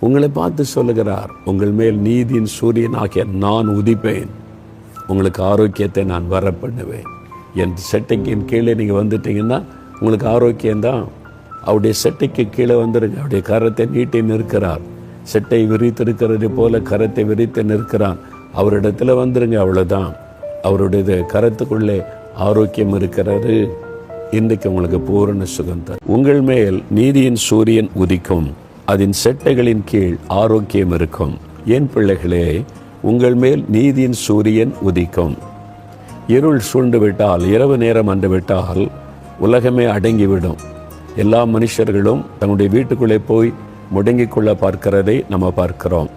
உங்களை பார்த்து சொல்லுகிறார் உங்கள் மேல் நீதியின் சூரியன் ஆகிய நான் உதிப்பேன். உங்களுக்கு ஆரோக்கியத்தை நான் வர பண்ணுவேன் என் செட்டைக்கின் கீழே நீங்கள் வந்துட்டீங்கன்னா உங்களுக்கு ஆரோக்கியம்தான் அவருடைய செட்டைக்கு கீழே வந்துடுங்க அவருடைய கரத்தை நீட்டி நிற்கிறார். செட்டை விரித்திருக்கிறது போல கரத்தை விரித்து நிற்கிறான். அவரிடத்துல வந்துருங்க அவ்வளோதான் அவருடைய கரத்துக்குள்ளே ஆரோக்கியம் இருக்கிறாரு இன்றைக்கு உங்களுக்கு பூரண சுகம் உங்கள் மேல் நீதியின் சூரியன் உதிக்கும். அதன் செட்டைகளின் கீழ் ஆரோக்கியம் இருக்கும். என் பிள்ளைகளே உங்கள் மேல் நீதியின் சூரியன் உதிக்கும். இருள் சூழ்ந்து விட்டால் இரவு நேரம் வந்து விட்டால் உலகமே அடங்கிவிடும். எல்லா மனுஷர்களும் தன்னுடைய வீட்டுக்குள்ளே போய் முடங்கிக் கொள்ள பார்க்கிறதை நம்ம பார்க்கிறோம்.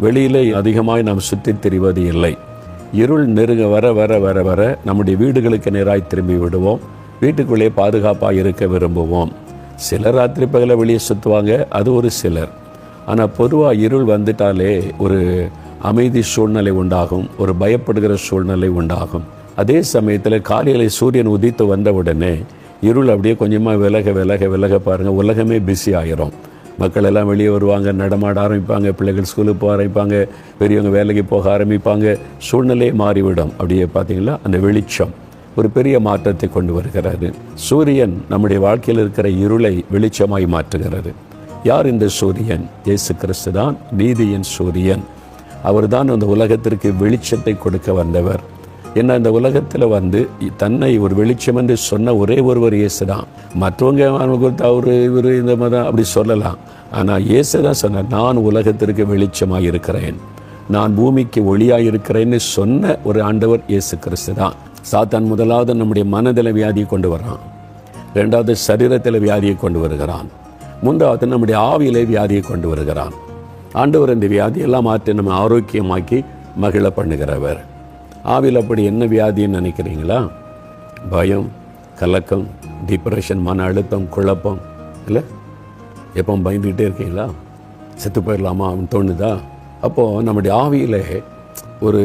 வெளியிலே அதிகமாய் நாம் சுற்றித் திரிவது இல்லை. இருள் நெருங்க வர வர வர வர நம்முடைய வீடுகளுக்கு நேராய் திரும்பி விடுவோம். வீட்டுக்குள்ளே பாதுகாப்பாக இருக்க விரும்புவோம். சிலர் ராத்திரி பகல வெளியே சுற்றுவாங்க அது ஒரு சிலர். ஆனால் பொதுவாக இருள் வந்துட்டாலே ஒரு அமைதி சூழ்நிலை உண்டாகும் ஒரு பயப்படுகிற சூழ்நிலை உண்டாகும். அதே சமயத்தில் காலையில் சூரியன் உதித்து வந்த உடனே இருள் அப்படியே கொஞ்சமாக விலக விலக விலக பாருங்கள் உலகமே பிஸி ஆயிரும். மக்கள் எல்லாம் வெளியே வருவாங்க நடமாட ஆரம்பிப்பாங்க பிள்ளைகள் ஸ்கூலுக்கு போக ஆரம்பிப்பாங்க பெரியவங்க வேலைக்கு போக ஆரம்பிப்பாங்க சூழ்நிலையே மாறிவிடும். அப்படியே பார்த்தீங்களா? அந்த வெளிச்சம். ஒரு பெரிய மாற்றத்தை கொண்டு வருகிறது. சூரியன் நம்முடைய வாழ்க்கையில் இருக்கிற இருளை வெளிச்சமாய் மாற்றுகிறது. யார் இந்த சூரியன்? இயேசு கிறிஸ்து தான் நீதியின் சூரியன். அவர்தான் அந்த உலகத்திற்கு வெளிச்சத்தை கொடுக்க வந்தவர். என்ன இந்த உலகத்தில் வந்து தன்னை ஒரு வெளிச்சம் என்று சொன்ன ஒரே ஒருவர் இயேசு தான். மற்றவங்க அவங்களுக்கு அவர் இவர் இந்த மதம் அப்படி சொல்லலாம். ஆனால் இயேசு தான் சொன்னார் நான் உலகத்திற்கு வெளிச்சமாக இருக்கிறேன். நான் பூமிக்கு ஒளியாக இருக்கிறேன்னு சொன்ன ஒரு ஆண்டவர் இயேசு கிறிஸ்து தான். சாத்தான் முதலாவது நம்முடைய மனதில் வியாதியை கொண்டு வரான் ரெண்டாவது சரீரத்தில் வியாதியை கொண்டு வருகிறான். மூன்றாவது நம்முடைய ஆவியிலே வியாதியை கொண்டு வருகிறான். ஆண்டவர் இந்த வியாதியெல்லாம் மாற்றி நம்ம ஆரோக்கியமாக்கி மகிழ பண்ணுகிறவர். ஆவியில் அப்படி என்ன வியாதின்னு நினைக்கிறீங்களா? பயம் கலக்கம் டிப்ரெஷன் மன அழுத்தம் குழப்பம் இல்லை? எப்போ பயந்துக்கிட்டே இருக்கீங்களா? செத்து போயிடலாமா? அப்படின்னு தோணுதா? அப்போது நம்முடைய ஆவியில் ஒரு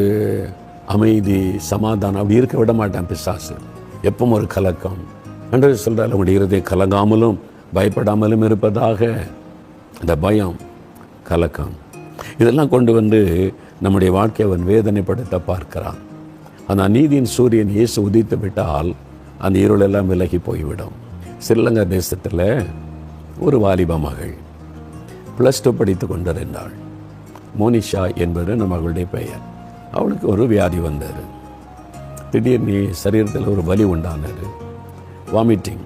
அமைதி சமாதானம் அப்படி இருக்க விட மாட்டான் பிசாசு. எப்பவும் ஒரு கலக்கம். அன்று சொல்கிறார் அவங்க இருதயம் கலங்காமலும் பயப்படாமலும் இருப்பதாக. அந்த பயம் கலக்கம். இதெல்லாம் கொண்டு வந்து நம்முடைய வாழ்க்கையை அவன் வேதனைப்படுத்த பார்க்கிறான். அந்த நீதியின் சூரியன் இயேசு உதித்து விட்டால் அந்த இருளெல்லாம் விலகி போய்விடும். ஸ்ரீலங்கா தேசத்தில் ஒரு வாலிப மகள் ப்ளஸ் டூ படித்து கொண்டிருந்தாள். மோனிஷா என்பது நம்ம மகளுடைய பெயர். அவளுக்கு ஒரு வியாதி வந்தார் திடீர்னு சரீரத்தில் ஒரு வலி உண்டானது. வாமிட்டிங்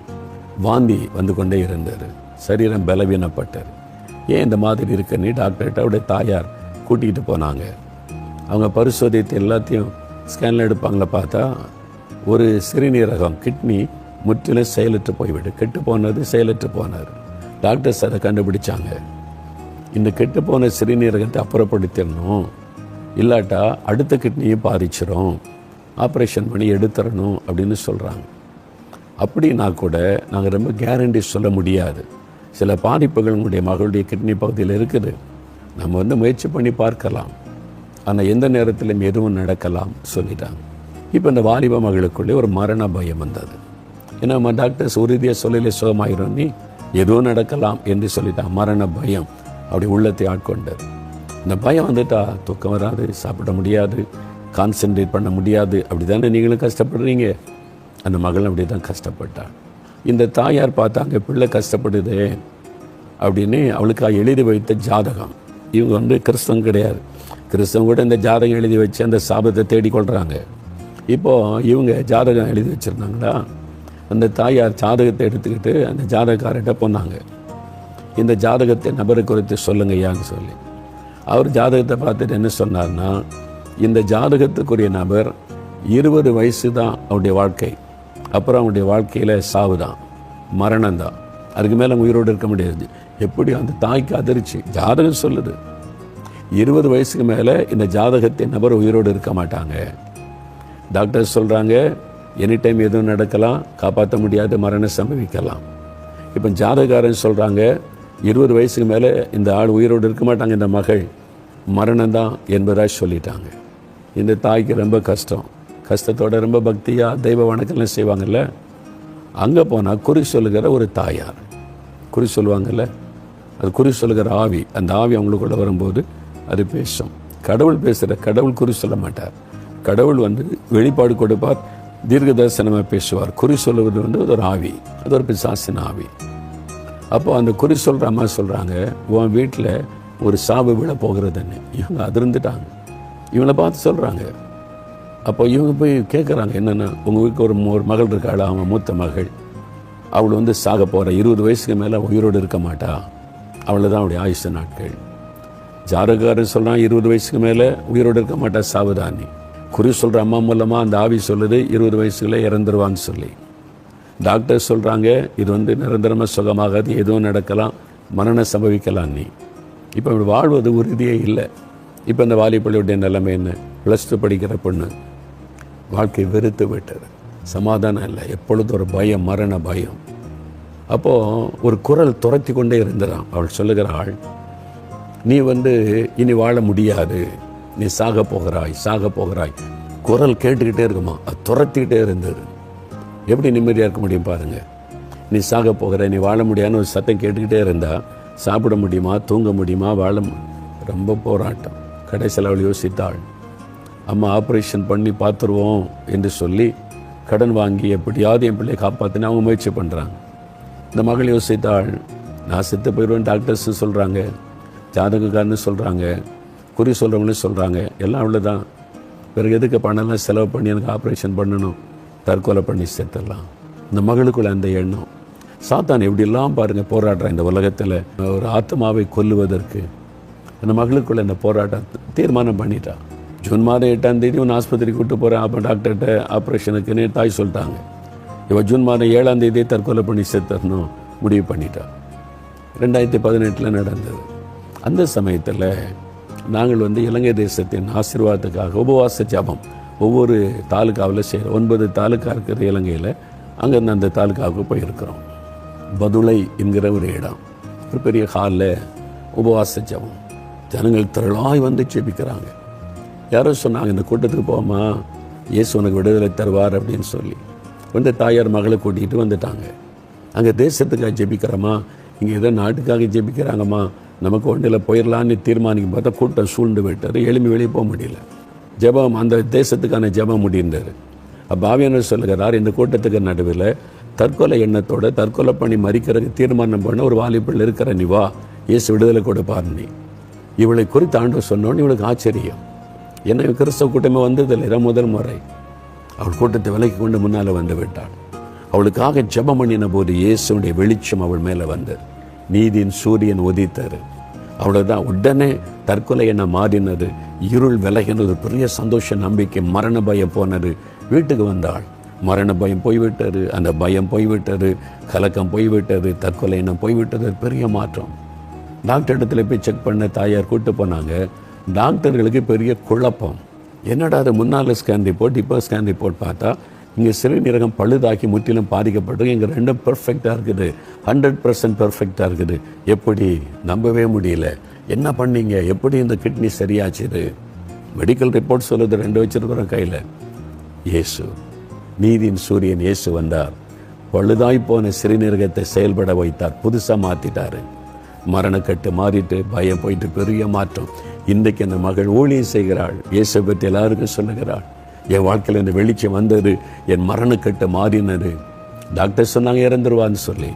வாந்தி வந்து கொண்டே இருந்தார் சரீரம் பலவீனப்பட்டார் ஏன் இந்த மாதிரி இருக்குன்னு டாக்டர்கிட்ட அவருடைய தாயார் கூட்டிகிட்டு போனாங்க. அவங்க பரிசோதித்து எல்லாத்தையும் ஸ்கேனில் எடுப்பாங்களே பார்த்தா ஒரு சிறுநீரகம் கிட்னி முற்றிலும் செயலற்று போய்விடு. கெட்டு போனது செயலற்று போனார். டாக்டர்ஸ் அதை கண்டுபிடிச்சாங்க. இந்த கெட்டு போன சிறுநீரகத்தை அப்புறப்படுத்திடணும். இல்லாட்டா அடுத்த கிட்னியும் பாதிச்சிடும் ஆப்ரேஷன் பண்ணி எடுத்துடணும் அப்படின்னு சொல்கிறாங்க அப்படின்னா கூட நாங்கள் ரொம்ப கேரண்டி சொல்ல முடியாது. சில பாதிப்புகள் உங்களுடைய மகளுடைய கிட்னி பகுதியில் இருக்குது. நம்ம வந்து முயற்சி பண்ணி பார்க்கலாம். ஆனால் எந்த நேரத்திலும் எதுவும் நடக்கலாம் சொல்லிட்டாங்க. இப்போ இந்த வாலிப மகளுக்குள்ளே ஒரு மரண பயம் வந்தது. ஏன்னா நம்ம டாக்டர்ஸ் உறுதியாக சொல்லலே சுகமாயிரும். நீ எதுவும் நடக்கலாம் என்று சொல்லிட்டான் மரண பயம். அப்படி உள்ளத்தை ஆட்கொண்டது. இந்த பயம் வந்துட்டா தூக்கம் வராது சாப்பிட முடியாது கான்சென்ட்ரேட் பண்ண முடியாது. அப்படி தானே நீங்களும் கஷ்டப்படுறீங்க? அந்த மகள் அப்படி தான் கஷ்டப்பட்டாள் இந்த தாயார் பார்த்தாங்க பிள்ளை கஷ்டப்படுதே அப்படின்னு அவளுக்கு எழுதி வைத்த ஜாதகம். இவங்க வந்து கிறிஸ்தவம் கிடையாது. கிறிஸ்தவம் கூட இந்த ஜாதகம் எழுதி வச்சு அந்த சாபத்தை தேடிக்கொள்கிறாங்க இப்போது இவங்க ஜாதகம் எழுதி வச்சுருந்தாங்களா? அந்த தாயார் ஜாதகத்தை எடுத்துக்கிட்டு அந்த ஜாதகக்காரர்கிட்ட போனாங்க. இந்த ஜாதகத்தை நபரை குறித்து சொல்லுங்க ஐயான்னு சொல்லி. அவர் ஜாதகத்தை பார்த்துட்டு என்ன சொன்னார்னா இந்த ஜாதகத்துக்குரிய நபர் இருபது வயசு தான் அவருடைய வாழ்க்கை. அப்புறம் அவனுடைய வாழ்க்கையில் சாவு தான் மரணம் தான் அதுக்கு மேலே உயிரோடு இருக்க முடியாது. எப்படி அந்த தாய்க்கு அதிர்ச்சி? ஜாதகம் சொல்லுது. இருபது வயசுக்கு மேலே இந்த ஜாதகத்தை நபர் உயிரோடு இருக்க மாட்டாங்க. டாக்டர் சொல்கிறாங்க எனி டைம் எதுவும் நடக்கலாம் காப்பாற்ற முடியாது மரணம் சம்பவிக்கலாம். இப்போ ஜாதகாரன் சொல்கிறாங்க இருபது வயசுக்கு மேலே இந்த ஆள் உயிரோடு இருக்க மாட்டாங்க இந்த மகள். மரணம் தான் என்பதாக சொல்லிட்டாங்க. இந்த தாய்க்கு ரொம்ப கஷ்டம். கஷ்டத்தோட ரொம்ப பக்தியாக தெய்வ வணக்கம்லாம் செய்வாங்கல்ல? அங்கே போனால் குறி சொல்லுகிற ஒரு தாயார். குறி சொல்லுவாங்கல்ல? அது குறி சொல்லுகிற ஆவி. அந்த ஆவி அவங்களுக்குள்ள வரும்போது அது பேசும். கடவுள் பேசுகிற கடவுள் குறி சொல்ல மாட்டார். கடவுள் வந்து வெளிப்பாடு கொடுப்பார் தீர்க்க தரிசனமாக பேசுவார். குறி சொல்லுவது வந்து ஒரு ஆவி. அது ஒரு பிசாசின் ஆவி. அப்போ அந்த குறி சொல்கிற அம்மா சொல்கிறாங்க உன் வீட்டில் ஒரு சாவு விழ போகிறதுன்னு. இவங்க அதிர்ந்துட்டாங்க. இவங்களை பார்த்து சொல்கிறாங்க அப்போ இவங்க போய் கேட்குறாங்க என்னென்ன உங்கள் வீட்டுக்கு ஒரு ஒரு மகள் இருக்காள்? அவங்க மூத்த மகள். அவள் வந்து சாக போகிற இருபது வயசுக்கு மேலே உயிரோடு இருக்க மாட்டா. அவளை தான் அவளுடைய ஆயுஷ நாட்கள். ஜாரகாரன் சொல்கிறான் இருபது வயசுக்கு மேலே உயிரோடு இருக்க மாட்டா சாவுதானி. குறி சொல்கிற அம்மா மூலமாக அந்த ஆவி சொல்லுது இருபது வயசுக்குள்ளே இறந்துருவான்னு சொல்லி. டாக்டர் சொல்கிறாங்க இது வந்து நிரந்தரமாக சுகமாகாது. எதுவும் நடக்கலாம். மரணம் சம்பவிக்கலாம் நீ இப்போ இப்படி வாழ்வது உறுதியே இல்லை. இப்போ இந்த வாலிபள்ளியுடைய நிலைமை என்ன? ப்ளஸ் டூ படிக்கிற பொண்ணு வாழ்க்கை வெறுத்து விட்டது. சமாதானம் இல்லை. எப்பொழுதும் ஒரு பயம் மரண பயம். அப்போது ஒரு குரல் துரத்தி கொண்டே இருந்தான் அவள் சொல்லுகிறாள் நீ வந்து இனி வாழ முடியாது. நீ சாக போகிறாய் சாக போகிறாய். குரல் கேட்டுக்கிட்டே இருக்குமா? அது துரத்திக்கிட்டே இருந்தது. எப்படி நிம்மதியாக இருக்க முடியும் பாருங்க. நீ சாக போகிற நீ வாழ முடியாதுன்னு ஒரு சத்தம் கேட்டுக்கிட்டே இருந்தால் சாப்பிட முடியுமா தூங்க முடியுமா வாழ ரொம்ப போராட்டம். கடைசியில் அவள் யோசித்தாள் அம்மா ஆப்ரேஷன் பண்ணி பார்த்துருவோம் என்று சொல்லி கடன் வாங்கி எப்படியாவது என் பிள்ளையை காப்பாற்றினா அவங்க முயற்சி பண்ணுறாங்க இந்த மகள் யோசித்தாள் நான் செத்து போயிடுவேன் டாக்டர்ஸ் சொல்கிறாங்க ஜாதகக்காரன்னு சொல்கிறாங்க குறி சொல்கிறவங்களும் சொல்கிறாங்க எல்லாம் அவ்வளோதான் பிறகு எதுக்கு பணம்லாம் செலவு பண்ணி எனக்கு ஆப்ரேஷன் பண்ணணும்? தற்கொலை பண்ணி செத்துடலாம். இந்த மகளுக்குள்ள அந்த எண்ணம். சாத்தான் எப்படியெல்லாம் பாருங்கள் போராடுறான் இந்த உலகத்தில். ஒரு ஆத்மாவை கொல்லுவதற்கு அந்த மகளுக்குள்ள இந்த போராட்டம் தீர்மானம் பண்ணிட்டான் ஜூன் மாதம் எட்டாம் தேதி ஒன்று ஆஸ்பத்திரிக்கு கூட்டு போகிறேன் அப்போ டாக்டர்கிட்ட ஆப்ரேஷனுக்குன்னு தாய் சொல்லிட்டாங்க. இவள் ஜூன் மாதம் ஏழாம் தேதி தற்கொலை பண்ணி செத்துறணும் முடிவு பண்ணிட்டான் ரெண்டாயிரத்தி பதினெட்டில் நடந்தது. அந்த சமயத்தில் நாங்கள் வந்து இலங்கை தேசத்தின் ஆசீர்வாதத்துக்காக உபவாச ஜபம் ஒவ்வொரு தாலுக்காவில் செய்கிறோம் ஒன்பது தாலுக்கா இருக்கிற இலங்கையில். அங்கேருந்து அந்த தாலுக்காவுக்கு போயிருக்கிறோம். பதுளை என்கிற ஒரு இடம். ஒரு பெரிய ஹாலில் உபவாச ஜபம். ஜனங்கள் திரளாய் வந்து ஜெபிக்கிறாங்க. யாரோ சொன்னாங்க இந்த கூட்டத்துக்கு போமா இயேசு உனக்கு விடுதலை தருவார் அப்படின்னு சொல்லி. வந்து தாயார் மகளை கூட்டிகிட்டு வந்துட்டாங்க. அங்கே தேசத்துக்காக ஜெபிக்கிறோமா? இங்கே ஏதோ நாட்டுக்காக ஜெபிக்கிறாங்கம்மா. நமக்கு ஒன்றில் போயிடலான்னு தீர்மானிக்கும் பார்த்தா கூட்டம் சூழ்ந்து விட்டார் எளிமை வெளியே போக முடியல. ஜெபம் அந்த தேசத்துக்கான ஜெபம் முடிந்தார் அப்போ ஆவியானவர் சொல்லுகிறார் இந்த கூட்டத்துக்கு நடுவில் தற்கொலை எண்ணத்தோட தற்கொலை பண்ணி மறிக்கிறதுக்கு தீர்மானம் பண்ண ஒரு வாலிபள் இருக்கிற நீ வா. இயேசு விடுதலை கொடுப்பார் நீ. இவளை குறித்து ஆண்டு சொன்னோன்னு இவளுக்கு ஆச்சரியம். என்ன கிறிஸ்தவ கூட்டமே வந்ததில்லை இதான் முதல் முறை. அவள் கூட்டத்தை விலக்கி கொண்டு முன்னால் வந்து விட்டாள். அவளுக்காக ஜெபம் பண்ணின போது இயேசுடைய வெளிச்சம் அவள் மேலே வந்தது. நீதியின் சூரியன் உதித்தாரு அவ்வளவுதான். உடனே தற்கொலை என்ன மாறினது. இருள் விலகினது. பெரிய சந்தோஷ நம்பிக்கை மரண பயம் போனது. வீட்டுக்கு வந்தாள். மரண பயம் போய்விட்டது அந்த பயம் போய்விட்டது கலக்கம் போய்விட்டது தற்கொலை எண்ணம் போய்விட்டது பெரிய மாற்றம். டாக்டர் இடத்துல போய் செக் பண்ண தாயார் கூப்பிட்டு போனாங்க. டாக்டர்களுக்கு பெரிய குழப்பம். என்னடா அது முன்னால் ஸ்கேன் ரிப்போர்ட் இப்போ ஸ்கேன் ரிப்போர்ட் பார்த்தா இங்கே சிறுநீரகம் பழுதாக்கி முற்றிலும் பாதிக்கப்பட்டு இங்கே ரெண்டும் பெர்ஃபெக்டாக இருக்குது. ஹண்ட்ரட் பர்சன்ட் பெர்ஃபெக்டாக இருக்குது. எப்படி? நம்பவே முடியல. என்ன பண்ணீங்க? எப்படி இந்த கிட்னி சரியாச்சுது? மெடிக்கல் ரிப்போர்ட் சொல்லுது ரெண்டு வச்சிருக்கிறோம் கையில். இயேசு. நீதியின் சூரியன் இயேசு வந்தார். பழுதாய் போன சிறுநீரகத்தை செயல்பட வைத்தார். புதுசாக மாற்றிட்டாரு மரணக்கட்டு மாறிட்டு பயம் போயிட்டு பெரிய மாற்றம். இன்றைக்கு அந்த மகள் ஊழியம் செய்கிறாள். இயேசு பற்றி எல்லாருக்கும் சொல்லுகிறாள். என் வாழ்க்கையில் இந்த வெளிச்சம் வந்தது என் மரணக்கட்டு மாறினது. டாக்டர் சொன்னாங்க இறந்துருவான்னு சொல்லி.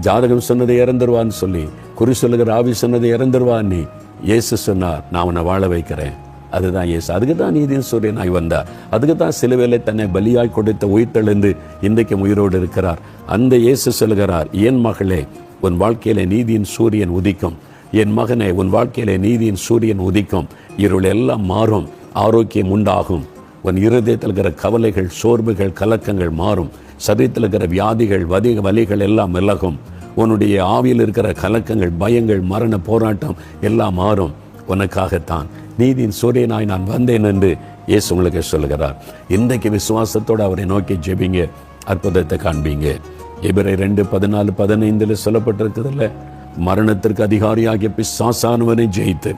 ஜாதகம் சொன்னது இறந்துருவான்னு சொல்லி. குறி சொல்லுகிற ஆவி சொன்னது இறந்துருவான்னு நீ. இயேசு சொன்னார் நான் உன்னை வாழ வைக்கிறேன். அதுதான் இயேசு. அதுக்கு தான் நீதியின் சூரியனாய் வந்தார். அதுக்கு தான் சிலுவையிலே தன்னை பலியாய் கொடுத்த உயிர்த்தெழுந்து இன்றைக்கும் உயிரோடு இருக்கிறார். அந்த இயேசு சொல்கிறார் என் மகளே உன் வாழ்க்கையில நீதியின் சூரியன் உதிக்கும். என் மகனே உன் வாழ்க்கையில நீதியின் சூரியன் உதிக்கும். இருள் எல்லாம் மாறும் ஆரோக்கியம் உண்டாகும். உன் இருதயத்தில் இருக்கிற கவலைகள் சோர்வுகள் கலக்கங்கள் மாறும். சரீரத்தில் இருக்கிற வியாதிகள் வதி வலிகள் எல்லாம் விலகும். உன்னுடைய ஆவியில் இருக்கிற கலக்கங்கள் பயங்கள் மரண போராட்டம் எல்லாம் மாறும். உனக்காகத்தான் நீதியின் சூரியனாய் நான் வந்தேன் என்று இயேசு உங்களுக்கு சொல்கிறார் இன்றைக்கு விசுவாசத்தோடு அவரை நோக்கி ஜெபிங்க அற்புதத்தை காண்பீங்க. எபிரை ரெண்டு பதினாலு பதினைந்துல சொல்லப்பட்டிருக்கிறதுல மரணத்திற்கு அதிகாரியாகிய பிசாசானவனை ஜெயித்து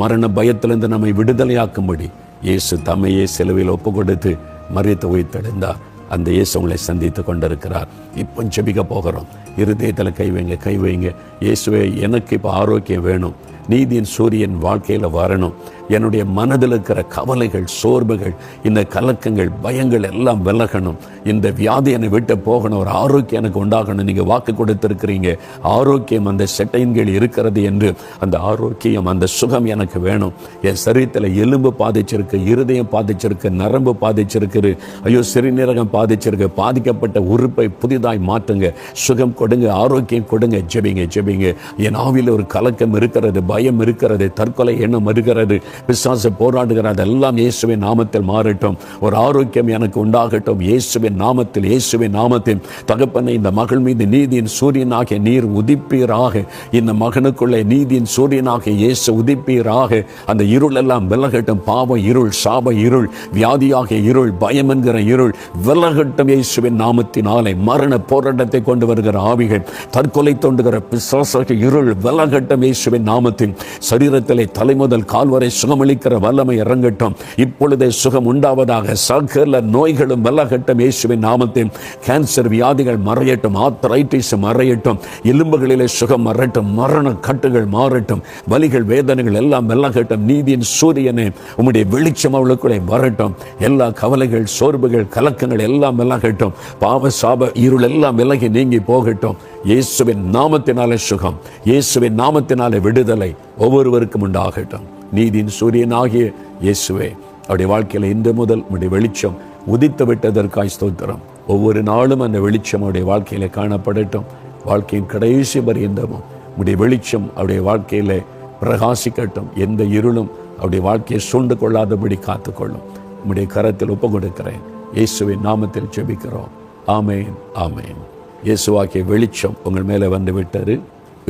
மரண பயத்திலிருந்து நம்மை விடுதலையாக்கும்படி இயேசு தம்மையே செலவில் ஒப்பு கொடுத்து மறித்து உயிர்த்தெழுந்தார். அந்த இயேசு உங்களை சந்தித்து கொண்டிருக்கிறார். இப்போ ஜெபிக்க போகிறோம். இருதயத்தில் கை வைங்க கை வைங்க. இயேசுவே எனக்கு இப்போ ஆரோக்கியம் வேணும். நீதியின் சூரியன் வாழ்க்கையில் வரணும். என்னுடைய மனதில் இருக்கிற கவலைகள் சோர்வுகள் இந்த கலக்கங்கள் பயங்கள் எல்லாம் விலகணும். இந்த வியாதி என்னை விட்டு போகணும். ஒரு ஆரோக்கியம் எனக்கு உண்டாகணும். நீங்கள் வாக்கு கொடுத்துருக்கிறீங்க. ஆரோக்கியம் அந்த செட்டைன்கள் இருக்கிறது என்று அந்த ஆரோக்கியம் அந்த சுகம் எனக்கு வேணும். என் சரீரத்தில் எலும்பு பாதிச்சிருக்கு இருதயம் பாதிச்சிருக்கு நரம்பு பாதிச்சிருக்கு ஐயோ சிறுநீரகம் பாதிச்சிருக்கு. பாதிக்கப்பட்ட உறுப்பை புதிதாய் மாற்றுங்க. சுகம் கொடுங்க ஆரோக்கியம் கொடுங்க. ஜெபிங்க ஜெபிங்க. என் ஆவியில் ஒரு கலக்கம் இருக்கிறது. பயம் இருக்கிறது தற்கொலை எண்ணம் இருக்கிறது விசுவாச போராடுகிற அதெல்லாம் இயேசுவின் நாமத்தில் மாறட்டும். ஒரு ஆரோக்கியம் எனக்கு உண்டாகட்டும். இயேசுவின் நாமத்தில் இயேசுவின் நாமத்தில். தகப்பனை இந்த மகள் மீது நீதியின் சூரியனாகிய நீர் உதிப்பீராக. இந்த மகனுக்குள்ளே நீதியின் சூரியனாக இயேசு உதிப்பீராக. அந்த இருள் எல்லாம் விலகட்டும். பாவ இருள் சாப இருள் வியாதியாக இருள் பயம் என்கிற இருள் விலகட்டும் இயேசுவின் நாமத்தினாலே. மரண போராட்டத்தை கொண்டு வருகிற ஆவிகள் தற்கொலை தோண்டுகிற பிசாசாக இருள் விலகட்டும் இயேசுவின் நாமத்தில். சரீரத்திலே தலைமுதல் கால்வரை சுகமளிக்கிற வல்லமை இறங்கட்டும். இப்பொழுதே சுகம் உண்டாவதாக சகல நோய்களும் விலகட்டும் இயேசுவின் நாமத்தில். கேன்சர் வியாதிகள் மறையட்டும் ஆத்தரைட்டிஸ் மறையட்டும் எலும்புகளிலே சுகம் மறட்டும் மரண கட்டுகள் மாறட்டும் வலிகள் வேதனைகள் எல்லாம் விலகட்டும் நீதியின் சூரியனே உம்முடைய வெளிச்சம் அவளுக்குள்ளே வரட்டும். எல்லா கவலைகள் சோர்வுகள் கலக்கங்கள் எல்லாம் விலகட்டும் பாவ சாப இருள் எல்லாம் விலகி நீங்கி போகட்டும். இயேசுவின் நாமத்தினாலே சுகம் இயேசுவின் நாமத்தினாலே விடுதலை ஒவ்வொருவருக்கும் உண்டாகட்டும். நீதியின் சூரியனாகிய இயேசுவே அவருடைய வாழ்க்கையில் இன்று முதல் உடைய வெளிச்சம் உதித்து விட்டதற்காய் ஸ்தோத்திரம். ஒவ்வொரு நாளும் அந்த வெளிச்சம் அவருடைய வாழ்க்கையில காணப்படட்டும். வாழ்க்கையின் கடைசி பரியந்தமும் உடைய வெளிச்சம் அவருடைய வாழ்க்கையில பிரகாசிக்கட்டும். எந்த இருளும் அவருடைய வாழ்க்கையை சூழ்ந்து கொள்ளாதபடி காத்துக்கொள்ளும். உம்முடைய கரத்தில் ஒப்பு கொடுக்கிறேன் இயேசுவின் நாமத்தில் ஜெபிக்கிறோம். ஆமேன் ஆமேன். இயேசுவாக்கிய வெளிச்சம் உங்கள் மேலே வந்து விட்டார்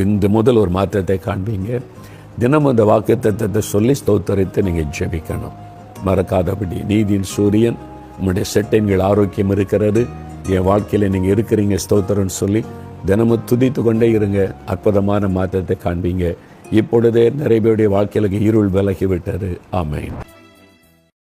இன்று முதல் ஒரு மாற்றத்தை காண்பீங்க. தினமும் அந்த வாக்கு தத்துவத்தை சொல்லி ஸ்தோத்தரித்து நீங்கள் ஜெபிக்கணும். மறக்காதபடி நீதியின் சூரியன் உங்களுடைய செட்டைன்கள் ஆரோக்கியம் இருக்கிறது. என் வாழ்க்கையில் நீங்கள் இருக்கிறீங்க ஸ்தோத்திரம்னு சொல்லி தினமும் துதித்து கொண்டே இருங்க. அற்புதமான மாற்றத்தை காண்பீங்க. இப்பொழுதே நிறைய பேருடைய வாழ்க்கையில இருள் விலகி விட்டது ஆமென்.